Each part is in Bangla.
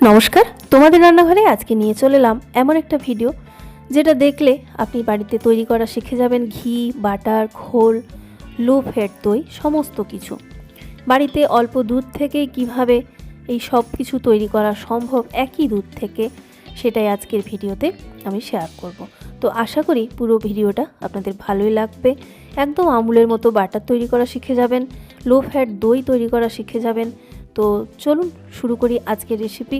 নমস্কার, তোমাদের রান্নাঘরে আজকে নিয়ে চলে এলাম এমন একটা ভিডিও যেটা দেখলে আপনি বাড়িতে তৈরি করা শিখে যাবেন ঘি, বাটার, খোল লো ফ্যাট দই, সমস্ত কিছু। বাড়িতে অল্প দুধ থেকেই কীভাবে এই সব কিছু তৈরি করা সম্ভব একই দুধ থেকে সেটাই আজকের ভিডিওতে আমি শেয়ার করব। তো আশা করি পুরো ভিডিওটা আপনাদের ভালোই লাগবে। একদম আমুলের মতো বাটার তৈরি করা শিখে যাবেন লো ফ্যাট দই তৈরি করা শিখে যাবেন তো চলুন শুরু করি আজকের রেসিপি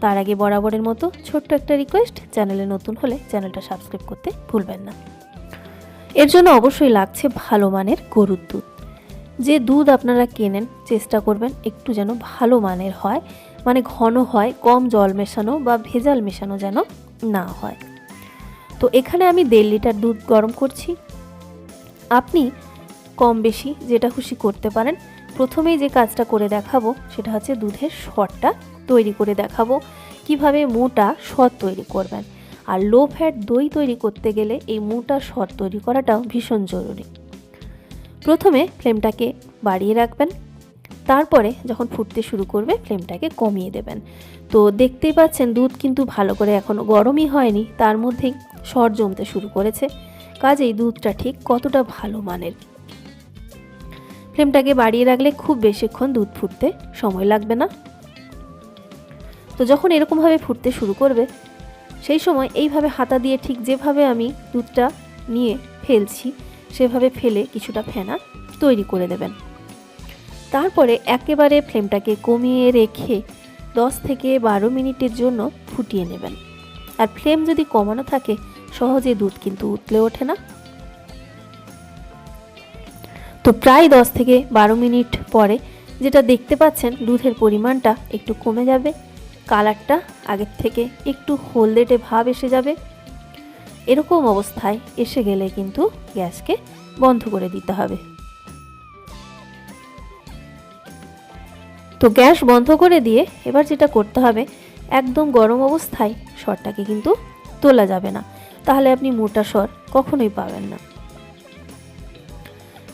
তার আগে বরাবরের মতো ছোট্ট একটা রিকোয়েস্ট চ্যানেলে নতুন হলে চ্যানেলটা সাবস্ক্রাইব করতে ভুলবেন না। এর জন্য অবশ্যই লাগছে ভালো মানের গরুর দুধ। যে দুধ আপনারা কেনেন, চেষ্টা করবেন একটু যেন ভালো মানের হয় মানে ঘন হয়, কম জল মেশানো বা ভেজাল মেশানো যেন না হয়। তো এখানে আমি দেড় লিটার দুধ গরম করছি। আপনি কম বেশি যেটা খুশি করতে পারেন প্রথমেই যে কাজটা করে দেখাবো, সেটা হচ্ছে দুধের শটটা তৈরি করে দেখাবো। কীভাবে মোটা শট তৈরি করবেন? আর লো ফ্যাট দই তৈরি করতে গেলে এই মোটা শট তৈরি করাটাও ভীষণ জরুরি। প্রথমে ফ্লেমটাকে বাড়িয়ে রাখবেন। তারপরে যখন ফুটতে শুরু করবে, ফ্লেমটাকে কমিয়ে দেবেন। তো দেখতেই পাচ্ছেন, দুধ কিন্তু ভালো করে এখনও গরমই হয়নি, তার মধ্যেই সর জমতে শুরু করেছে। কাজেই দুধটা ঠিক কতটা ভালো মানের। ফ্লেমটাকে বাড়িয়ে রাখলে খুব বেশিক্ষণ দুধ ফুটতে সময় লাগবে না। তো যখন এরকমভাবে ফুটতে শুরু করবে, সেই সময় এইভাবে হাতা দিয়ে ঠিক যেভাবে আমি দুধটা নিয়ে ফেলছি, সেভাবে ফেলে কিছুটা ফেনা তৈরি করে দেবেন তারপরে একেবারে ফ্লেমটাকে কমিয়ে রেখে দশ থেকে বারো মিনিটের জন্য ফুটিয়ে নেবেন। আর ফ্লেম যদি কমানো থাকে, সহজে দুধ কিন্তু উতলে ওঠে না। তো প্রায় দশ থেকে বারো মিনিট পরে যেটা দেখতে পাচ্ছেন, দুধের পরিমাণটা একটু কমে যাবে, কালারটা আগের থেকে একটু হলদেটে ভাব এসে যাবে। এরকম অবস্থায় এসে গেলে কিন্তু গ্যাসকে বন্ধ করে দিতে হবে। তো গ্যাস বন্ধ করে দিয়ে এবার যেটা করতে হবে, একদম গরম অবস্থায় সরটাকে কিন্তু তোলা যাবে না। তাহলে আপনি মোটা সর কখনোই পাবেন না।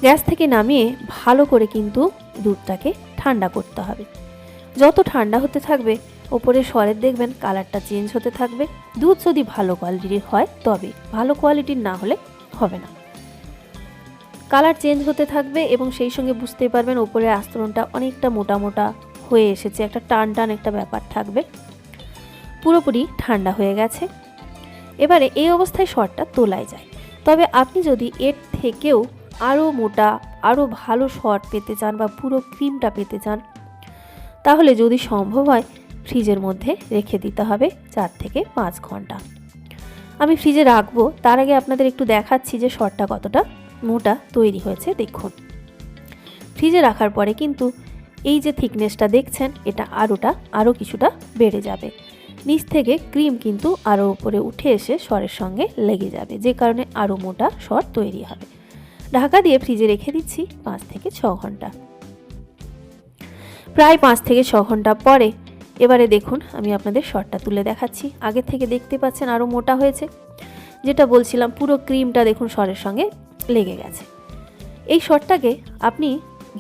গ্যাস থেকে নামিয়ে ভালো করে কিন্তু দুধটাকে ঠান্ডা করতে হবে। যত ঠান্ডা হতে থাকবে, ওপরে সরের দেখবেন কালারটা চেঞ্জ হতে থাকবে। দুধ যদি ভালো কোয়ালিটির হয়, তবে ভালো কোয়ালিটির না হলে হবে না। কালার চেঞ্জ হতে থাকবে এবং সেই সঙ্গে বুঝতেই পারবেন ওপরে আস্তরণটা অনেকটা মোটা মোটা হয়ে এসেছে, একটা টান টান একটা ব্যাপার থাকবে। পুরোপুরি ঠান্ডা হয়ে গেছে। এবারে এই অবস্থায় শরটা তোলায় যায়। তবে আপনি যদি এর থেকেও আরও মোটা, আরও ভালো শট পেতে চান বা পুরো ক্রিমটা পেতে চান, তাহলে যদি সম্ভব হয় ফ্রিজের মধ্যে রেখে দিতে হবে চার থেকে পাঁচ ঘণ্টা। আমি ফ্রিজে রাখব, তার আগে আপনাদের একটু দেখাচ্ছি যে শটটা কতটা মোটা তৈরি হয়েছে, দেখুন। ফ্রিজে রাখার পরে কিন্তু এই যে থিকনেসটা দেখছেন, এটা আরোটা আরও কিছুটা বেড়ে যাবে। নিচ থেকে ক্রিম কিন্তু আরও উপরে উঠে এসে স্বরের সঙ্গে লেগে যাবে, যে কারণে আরও মোটা স্বর তৈরি হবে। ঢাকা দিয়ে ফ্রিজে রেখে দিচ্ছি পাঁচ থেকে ছ ঘণ্টা। প্রায় পাঁচ থেকে ছ ঘণ্টা পরে এবারে দেখুন আমি আপনাদের শটটা তুলে দেখাচ্ছি। আগে থেকে দেখতে পাচ্ছেন আরও মোটা হয়েছে। যেটা বলছিলাম, পুরো ক্রিমটা দেখুন স্বরের সঙ্গে লেগে গেছে। এই শটটাকে আপনি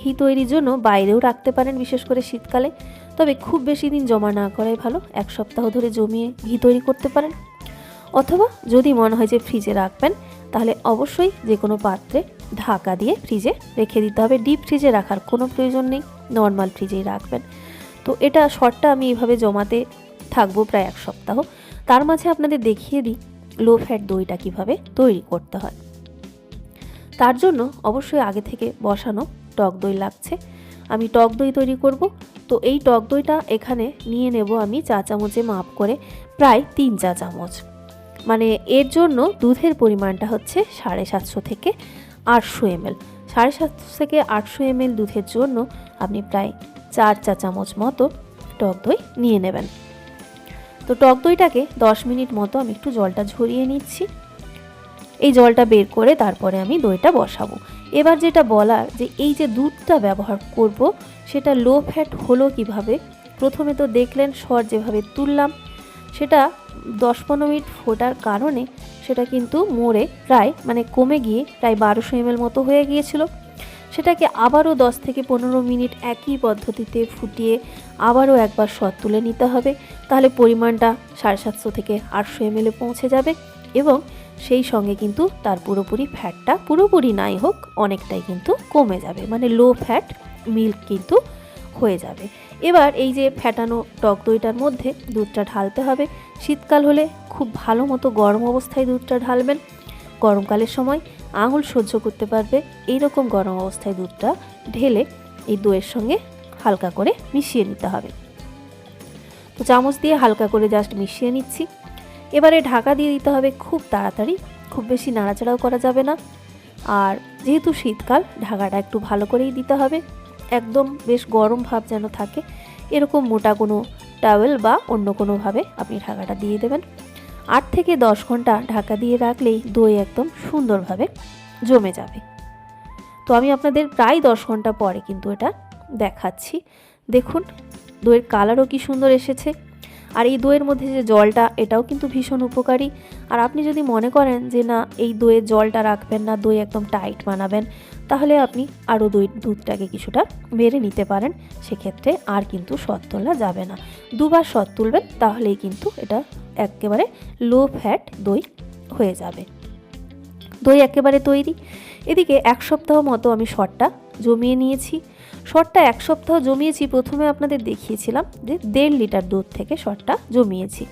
ঘি তৈরির জন্য বাইরেও রাখতে পারেন, বিশেষ করে শীতকালে। তবে খুব বেশি দিন জমা না করাই ভালো। এক সপ্তাহ ধরে জমিয়ে ঘি তৈরি করতে পারেন। অথবা যদি মনে হয় যে ফ্রিজে রাখবেন, তাহলে অবশ্যই যে কোনো পাত্রে ঢাকা দিয়ে ফ্রিজে রেখে দিতে হবে। ডিপ ফ্রিজে রাখার কোনো প্রয়োজন নেই, নর্মাল ফ্রিজেই রাখবেন। তো এটা শর্টটা আমি এইভাবে জমাতে থাকব প্রায় এক সপ্তাহ। তার মাঝে আপনাদের দেখিয়ে দিই লো ফ্যাট দইটা কীভাবে তৈরি করতে হয়। তার জন্য অবশ্যই আগে থেকে বসানো টক দই লাগছে। আমি টক দই তৈরি করব। তো এই টক দইটা এখানে নিয়ে নেব আমি চা চামচে মাপ করে প্রায় তিন চা চামচ। মানে এর জন্য দুধের পরিমাণটা হচ্ছে সাড়ে সাতশো থেকে আটশো এমএল। সাড়ে সাতশো থেকে আটশো এমএল দুধের জন্য আপনি প্রায় চার চা চামচ মতো টক দই নিয়ে নেবেন। তো টক দইটাকে দশ মিনিট মতো আমি একটু জলটা ঝরিয়ে নিচ্ছি। এই জলটা বের করে তারপরে আমি দইটা বসাবো। এবার যেটা বলার যে এই যে দুধটা ব্যবহার করব, সেটা লো ফ্যাট হলো কীভাবে? প্রথমে তো দেখলেন, সর যেভাবে তুললাম সেটা দশ পনেরো মিনিট ফোটার কারণে সেটা কিন্তু মোড়ে প্রায় মানে কমে গিয়ে প্রায় বারোশো এমএল মতো হয়ে গিয়েছিল। সেটাকে আবারও দশ থেকে পনেরো মিনিট একই পদ্ধতিতে ফুটিয়ে আবারও একবার সৎ তুলে নিতে হবে। তাহলে পরিমাণটা সাড়ে সাতশো থেকে আটশো এমএলে পৌঁছে যাবে এবং সেই সঙ্গে কিন্তু তার পুরোপুরি ফ্যাটটা পুরোপুরি নাই হোক, অনেকটাই কিন্তু কমে যাবে। মানে লো ফ্যাট মিল্ক কিন্তু হয়ে যাবে। এবার এই যে ফ্যাটানো টক দইটার মধ্যে দুধটা ঢালতে হবে। শীতকাল হলে খুব ভালো মতো গরম অবস্থায় দুধটা ঢালবেন। গরমকালের সময় আঙুল সহ্য করতে পারবে এই রকম গরম অবস্থায় দুধটা ঢেলে এই দইয়ের সঙ্গে হালকা করে মিশিয়ে নিতে হবে। তো চামচ দিয়ে হালকা করে জাস্ট মিশিয়ে নিচ্ছি। এবারে ঢাকা দিয়ে দিতে হবে খুব তাড়াতাড়ি, খুব বেশি নাড়াচাড়াও করা যাবে না। আর যেহেতু শীতকাল, ঢাকাটা একটু ভালো করেই দিতে হবে। একদম বেশ গরম ভাব যেন থাকে। এরকম মোটা কোনো টাওয়েল বা অন্য কোনোভাবে আপনি ঢাকাটা দিয়ে দেবেন। আট থেকে দশ ঘণ্টা ঢাকা দিয়ে রাখলেই দই একদম সুন্দরভাবে জমে যাবে। তো আমি আপনাদের প্রায় দশ ঘণ্টা পরে কিন্তু এটা দেখাচ্ছি। দেখুন, দইয়ের কালারও কি সুন্দর এসেছে। আর এই দইয়ের মধ্যে যে জলটা, এটাও কিন্তু ভীষণ উপকারী। আর আপনি যদি মনে করেন যে না, এই দইয়ের জলটা রাখবেন না, দই একদম টাইট বানাবেন তাহলে আপনি আরও দই, দুধটাকে কিছুটা মেরে নিতে পারেন। সেক্ষেত্রে আর কিন্তু সৎ তোলা যাবে না। দুবার সৎ তুলবেন, তাহলেই কিন্তু এটা একেবারে লো ফ্যাট দই হয়ে যাবে। দই একেবারে তৈরি। এদিকে এক সপ্তাহ মতো আমি শটটা জমিয়ে নিয়েছি। শটটা এক সপ্তাহ জমিয়েছি, প্রথমে আপনাদের দেখিয়েছিলাম যে দেড় লিটার দুধ থেকে শটটা জমিয়েছি।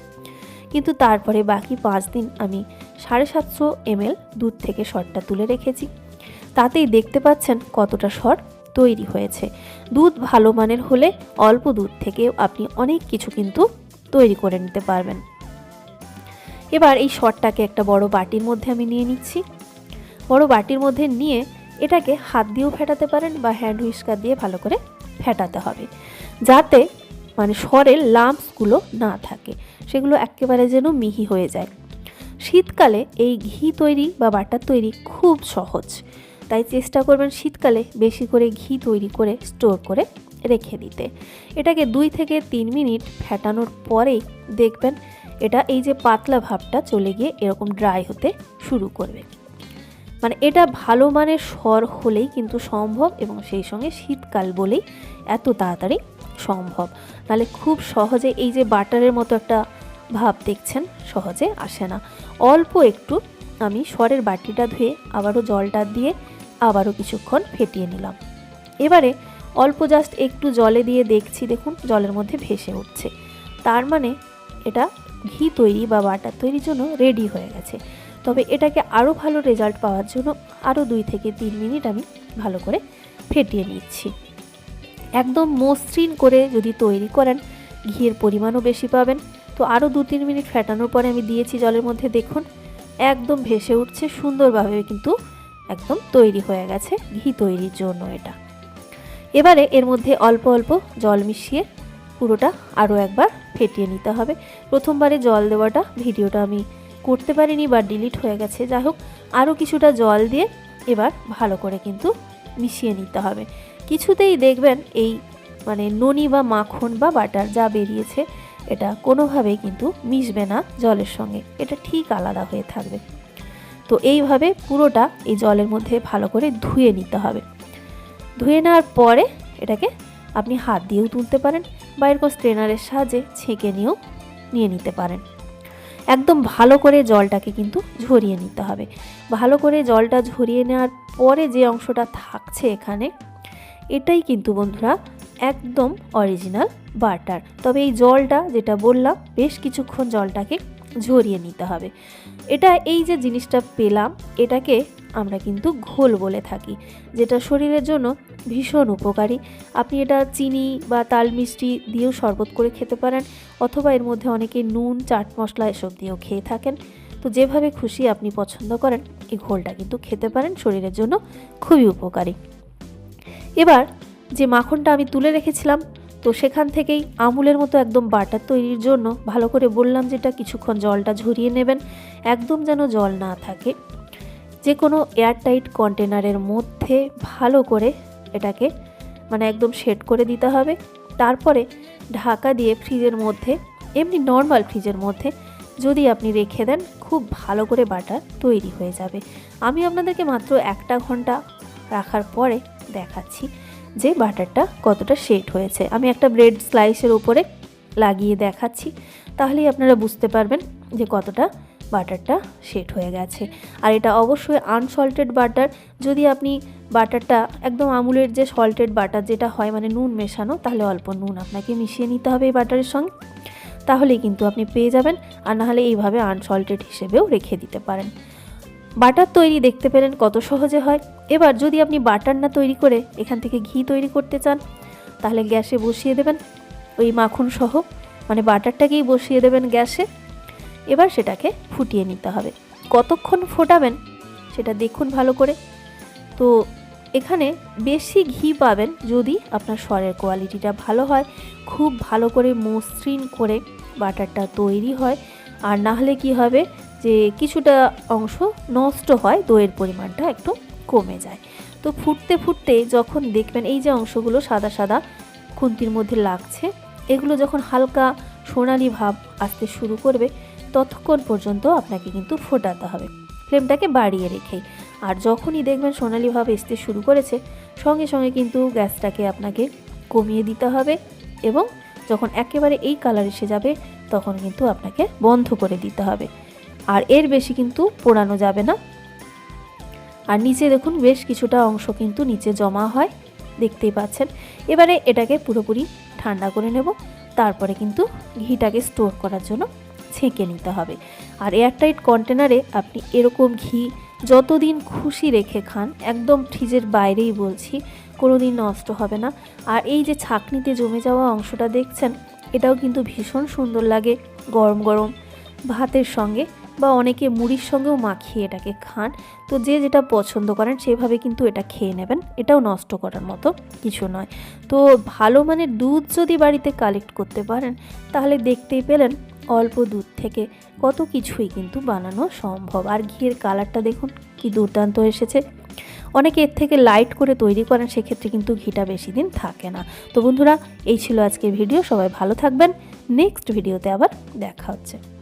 কিন্তু তারপরে বাকি পাঁচ দিন আমি সাড়ে সাতশো এমএল দুধ থেকে শটটা তুলে রেখেছি। তাতেই দেখতে পাচ্ছেন কতটা শট তৈরি হয়েছে। দুধ ভালো মানের হলে অল্প দুধ থেকে আপনি অনেক কিছু কিন্তু তৈরি করে নিতে পারবেন। এবার এই শটটাকে একটা বড় বাটির মধ্যে আমি নিয়ে নিচ্ছি। বড় বাটির মধ্যে নিয়ে এটাকে হাত দিয়েও ফেটাতে পারেন বা হ্যান্ড হুইস্কার দিয়ে ভালো করে ফেটাতে হবে। যাতে মানে স্বরের লাম্পসগুলো না থাকে, সেগুলো একেবারে যেন মিহি হয়ে যায়। শীতকালে এই ঘি তৈরি বা বাটার তৈরি খুব সহজ। তাই চেষ্টা করবেন শীতকালে বেশি করে ঘি তৈরি করে স্টোর করে রেখে দিতে। এটাকে দুই থেকে তিন মিনিট ফেটানোর পরেই দেখবেন এটা এই যে পাতলা ভাবটা চলে গিয়ে এরকম ড্রাই হতে শুরু করবে। মানে এটা ভালো মানের স্বর হলেই কিন্তু সম্ভব এবং সেই সঙ্গে শীতকাল বলেই এত তাড়াতাড়ি সম্ভব। নাহলে খুব সহজে এই যে বাটারের মতো একটা ভাব দেখছেন সহজে আসে না। অল্প একটু আমি স্বরের বাটিটা ধুয়ে আবারও জলটা দিয়ে আবারও কিছুক্ষণ ফেটিয়ে নিলাম। এবারে অল্প জাস্ট একটু জলে দিয়ে দেখছি, দেখুন, জলের মধ্যে ভেসে উঠছে। তার মানে এটা ঘি তৈরি বা বাটার তৈরির জন্য রেডি হয়ে গেছে। তবে এটাকে আরও ভালো রেজাল্ট পাওয়ার জন্য আরও দুই থেকে তিন মিনিট আমি ভালো করে ফেটিয়ে নিচ্ছি। একদম মসৃণ করে যদি তৈরি করেন, ঘিয়ের পরিমাণও বেশি পাবেন। তো আরও দু তিন মিনিট ফেটানোর পরে আমি দিয়েছি জলের মধ্যে, দেখুন, একদম ভেসে উঠছে, সুন্দরভাবে কিন্তু একদম তৈরি হয়ে গেছে, ঘি তৈরির জন্য এটা। এবারে এর মধ্যে অল্প অল্প জল মিশিয়ে পুরোটা আরও একবার ফেটিয়ে নিতে হবে। প্রথমবারে জল দেওয়াটা ভিডিওটা আমি করতে পারিনি বা ডিলিট হয়ে গেছে। যাই হোক, আরও কিছুটা জল দিয়ে এবার ভালো করে কিন্তু মিশিয়ে নিতে হবে। কিছুতেই দেখবেন এই মানে ননি বা মাখন বা বাটার যা বেরিয়েছে, এটা কোনোভাবেই কিন্তু মিশবে না জলের সঙ্গে। এটা ঠিক আলাদা হয়ে থাকবে। তো এইভাবে পুরোটা এই জলের মধ্যে ভালো করে ধুয়ে নিতে হবে। ধুয়ে নেওয়ার পরে এটাকে আপনি হাত দিয়েও তুলতে পারেন বা এরকম স্ট্রেনারের সাহায্যে ছেঁকে নিয়েও নিয়ে নিতে পারেন। একদম ভালো করে জলটাকে কিন্তু ঝরিয়ে নিতে হবে। ভালো করে জলটা ঝরিয়ে নেওয়ার পরে যে অংশটা থাকছে এখানে, এটাই কিন্তু বন্ধুরা একদম অরিজিনাল বাটার। তবে এই জলটা যেটা বললাম, বেশ কিছুক্ষণ জলটাকে ঝরিয়ে নিতে হবে। এটা এই যে জিনিসটা পেলাম, এটাকে আমরা কিন্তু ঘোল বলে থাকি, যেটা শরীরের জন্য ভীষণ উপকারী। আপনি এটা চিনি বা তাল মিষ্টি দিয়েও শরবত করে খেতে পারেন, অথবা এর মধ্যে অনেকে নুন, চাট মশলা এসব দিয়েও খেয়ে থাকেন। তো যেভাবে খুশি আপনি পছন্দ করেন, এই ঘোলটা কিন্তু খেতে পারেন, শরীরের জন্য খুবই উপকারী। এবার যে মাখনটা আমি তুলে রেখেছিলাম তো সেখান থেকেই আমুলের মতো একদম বাটার তৈরির জন্য ভালো করে বললাম যেটা কিছুক্ষণ জলটা ঝরিয়ে নেবেন, একদম যেন জল না থাকে। যে কোনো এয়ারটাইট কন্টেনারের মধ্যে ভালো করে এটাকে মানে একদম সেট করে দিতে হবে। তারপরে ঢাকা দিয়ে ফ্রিজের মধ্যে, এমনি নর্মাল ফ্রিজের মধ্যে যদি আপনি রেখে দেন, খুব ভালো করে বাটার তৈরি হয়ে যাবে। আমি আপনাদেরকে মাত্র একটা ঘণ্টা রাখার পরে দেখাচ্ছি। যে বাটারটা কতটা শেড হয়েছে। আমি একটা ব্রেড স্লাইসের উপরে লাগিয়ে দেখাচ্ছি। তাহলেই আপনারা বুঝতে পারবেন যে কতটা বাটারটা সেট হয়ে গেছে। আর এটা অবশ্যই আনসল্টেড বাটার। যদি আপনি বাটারটা একদম আমুলের যে সল্টেড বাটার যেটা হয় মানে নুন মেশানো, তাহলে অল্প নুন আপনাকে মিশিয়ে নিতে হবে এই বাটারের সঙ্গে। তাহলেই কিন্তু আপনি পেয়ে যাবেন। আর নাহলে এইভাবে আনসল্টেড হিসেবেও রেখে দিতে পারেন। বাটার তৈরি দেখতে পেলেন কত সহজে হয়। এবার যদি আপনি বাটার না তৈরি করে এখান থেকে ঘি তৈরি করতে চান, তাহলে গ্যাসে বসিয়ে দেবেন ওই মাখন সহ মানে বাটারটাকেই বসিয়ে দেবেন গ্যাসে। এবার সেটাকে ফুটিয়ে নিতে হবে। কতক্ষণ ফোটাবেন সেটা দেখুন ভালো করে। তো এখানে বেশি ঘি পাবেন যদি আপনার স্বরের কোয়ালিটিটা ভালো হয়, খুব ভালো করে মসৃণ করে বাটারটা তৈরি হয়। আর না হলে কী হবে যে কিছুটা অংশ নষ্ট হয়, দইয়ের পরিমাণটা একটু কমে যায়। তো ফুটতে ফুটতে যখন দেখবেন এই যে অংশগুলো সাদা সাদা খুন্তির মধ্যে লাগছে, এগুলো যখন হালকা সোনালি ভাব আসতে শুরু করবে, ততক্ষণ পর্যন্ত আপনাকে কিন্তু ফোটাতে হবে। ফ্লেমটাকে বাড়িয়ে রেখেই আর যখনই দেখবেন সোনালি ভাব আসতে শুরু করেছে, সঙ্গে সঙ্গে কিন্তু গ্যাসটাকে আপনাকে কমিয়ে দিতে হবে এবং যখন একেবারে এই কালার এসে যাবে, তখন কিন্তু আপনাকে বন্ধ করে দিতে হবে। আর এর বেশি কিন্তু পোড়ানো যাবে না। আর নিচে দেখুন বেশ কিছুটা অংশ কিন্তু নিচে জমা হয়, দেখতেই পাচ্ছেন। এবারে এটাকে পুরোপুরি ঠান্ডা করে নেব, তারপরে কিন্তু ঘিটাকে স্টোর করার জন্য ছেঁকে নিতে হবে। আর এয়ারটাইট কন্টেনারে আপনি এরকম ঘি যতদিন খুশি রেখে খান, একদম ফ্রিজের বাইরেই বলছি কোনো দিন নষ্ট হবে না। আর এই যে ছাকনিতে জমে যাওয়া অংশটা দেখছেন, এটাও কিন্তু ভীষণ সুন্দর লাগে গরম গরম ভাতের সঙ্গে। বা অনেকে মুড়ির সঙ্গেও মাখিয়ে এটাকে খান। তো যে যেটা পছন্দ করেন সেভাবে কিন্তু এটা খেয়ে নেবেন। এটাও নষ্ট করার মতো কিছু নয়। তো ভালো মানে দুধ যদি বাড়িতে কালেক্ট করতে পারেন, তাহলে দেখতেই পেলেন অল্প দুধ থেকে কত কিছুই কিন্তু বানানো সম্ভব। আর ঘিয়ের কালারটা দেখুন, কি দুর্দান্ত এসেছে। অনেকে এর থেকে লাইট করে তৈরি করেন, সেক্ষেত্রে কিন্তু ঘিটা বেশি দিন থাকে না। তো বন্ধুরা, এই ছিল আজকের ভিডিও সবাই ভালো থাকবেন। নেক্সট ভিডিওতে আবার দেখা হচ্ছে।